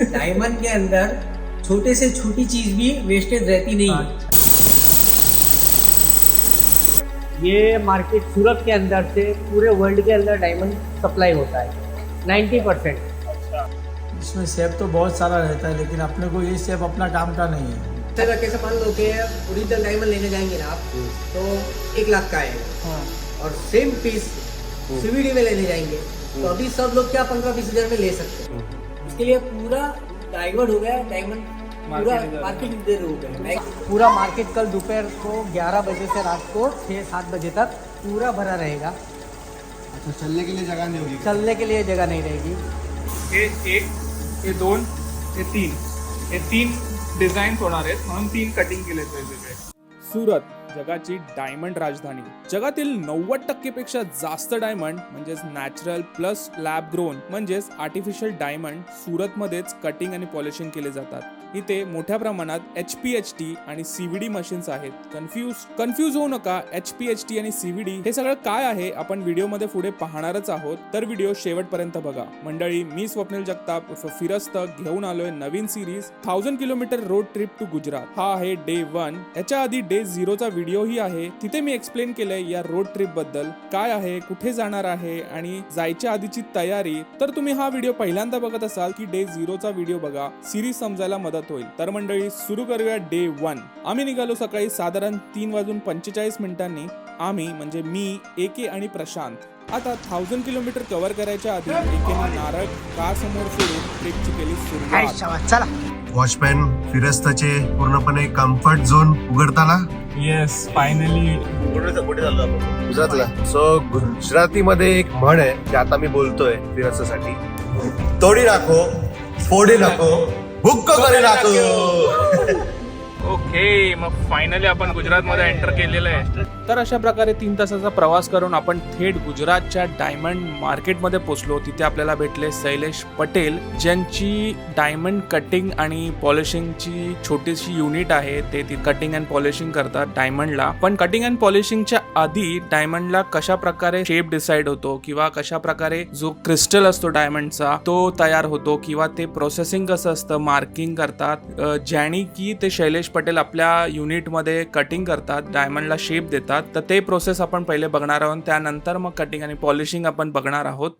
Diamond के अंदर छोटे से छोटी चीज़ भी वेस्टेज रहती नहीं है। ये मार्केट सूरत के अंदर से पूरे वर्ल्ड के अंदर डायमंड सप्लाई होता है। 90 परसेंट इसमें सेब तो बहुत सारा रहता है लेकिन अपने को ये सेब अपना काम का नहीं है। सर कैसे मान लो कि ओरिजिनल डायमंड लेने जाएँगे ना आप तो एक लाख का आएगा और सेम पीस सीवीडी में लेने जाएँगे तो अभी सब लोग क्या पंद्रह बीस हज़ार में ले सकते हैं। उसके लिए पूरा डाइवर्ट हो गया डायमंड पूरा मार्केट इधर हो। गया पूरा मार्केट कल दोपहर को 11 बजे से रात को 6-7 बजे तक पूरा भरा रहेगा। अच्छा चलने के लिए जगह नहीं होगी? चलने के लिए जगह नहीं रहेगी। हे एक हे दोन हे तीन। हे तीन डिझाईन होणार आहेत म्हणून तीन कटिंग केलेत वेगवेगळे. सुरत जगाची डायमंड राजधानी. जगातील नव्वद टक्के पेक्षा जास्त डायमंड म्हणजेच नॅचरल प्लस लॅब ग्रोन म्हणजेच आर्टिफिशियल डायमंड सुरतमध्येच कटिंग आणि पॉलिशिंग केले जातात. इथे मोठ्या प्रमाणात एच पी एच टी आणि सीव्हीडी मशीन्स आहेत. कन्फ्यूज कन्फ्यूज होऊ नका. एच पी एच टी आणि सीव्हीडी हे सगळं काय आहे आपण व्हिडिओमध्ये पुढे पाहणारच आहोत. तर व्हिडिओ शेवटपर्यंत बघा. मंडळी मी स्वप्नील जगताप उर्फ फिरस्त. घेऊन आलोय नवीन series thousand kilometre road trip to Gujarat हा आहे डे वन याच्या आधी डे झिरोचा व्हिडिओही आहे. तिथे मी एक्सप्लेन केलंय या रोड ट्रिपबद्दल. काय आहे कुठे जाणार आहे आणि जायच्या आधीची तयारी. तर तुम्ही हा व्हिडिओ पहिल्यांदा बघत असाल की डे झिरोचा व्हिडिओ बघा. सिरीज समजायला मदत होईल तर मंडळी सुरू करूया डे वन आम्ही निघालो सकाळी साधारण तीन वाजून पंचेचाळीस मिनिटांनी. आम्ही म्हणजे मी एके आणि प्रशांत आता थाउजंड किलोमीटर कव्हर करायच्या आधी एकेने नारळ कार समोर फिरून ट्रिपची केली सुरुवात. चला. वॉचमॅन फिरस्ताचे पूर्णपणे कम्फर्ट झोन उघडताना? येस फायनली गुजरातला सो गुजरातीमध्ये एक म्हण आहे की आता मी बोलतोय फिरस्तासाठी. तोडी राखो फोडी राखो ভুক্ষ করে রাখো। ओके मग फायनली आपण गुजरातमध्ये एंटर केलेलं आहे. तर अशा प्रकारे तीन तासाचा प्रवास करून आपण थेट गुजरातच्या डायमंड मार्केटमध्ये पोचलो तिथे आपल्याला भेटले शैलेश पटेल ज्यांची डायमंड कटिंग आणि पॉलिशिंगची छोटीशी युनिट आहे. ते ती कटिंग अँड पॉलिशिंग करतात डायमंडला. पण कटिंग अँड पॉलिशिंगच्या आधी डायमंडला कशा प्रकारे शेप डिसाइड होतो किंवा कशा प्रकारे जो क्रिस्टल असतो डायमंडचा तो तयार होतो किंवा ते प्रोसेसिंग कसं असतं मार्किंग करतात ज्याने ज्यानी की ते शैलेश पटेल आपल्या युनिटमध्ये कटिंग करतात डायमंडला शेप देतात तर ते प्रोसेस आपण पहिले बघणार आहोत. त्यानंतर मग कटिंग आणि पॉलिशिंग आपण बघणार आहोत.